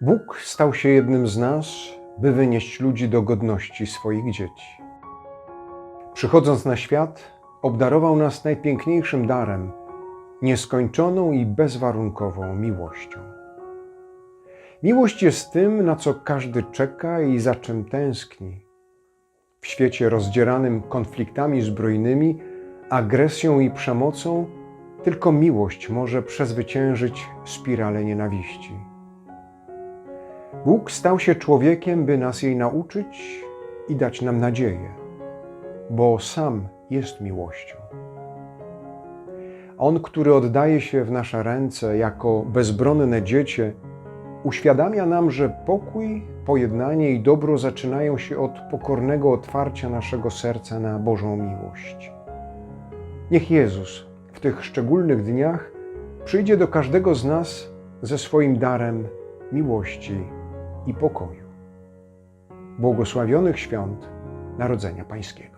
Bóg stał się jednym z nas, by wynieść ludzi do godności swoich dzieci. Przychodząc na świat, obdarował nas najpiękniejszym darem nieskończoną i bezwarunkową miłością. Miłość jest tym, na co każdy czeka i za czym tęskni. W świecie rozdzieranym konfliktami zbrojnymi, agresją i przemocą, tylko miłość może przezwyciężyć spiralę nienawiści. Bóg stał się człowiekiem, by nas jej nauczyć i dać nam nadzieję, bo sam jest miłością. On, który oddaje się w nasze ręce jako bezbronne dziecię, uświadamia nam, że pokój, pojednanie i dobro zaczynają się od pokornego otwarcia naszego serca na Bożą miłość. Niech Jezus w tych szczególnych dniach przyjdzie do każdego z nas ze swoim darem miłości i pokoju. Błogosławionych świąt Narodzenia Pańskiego.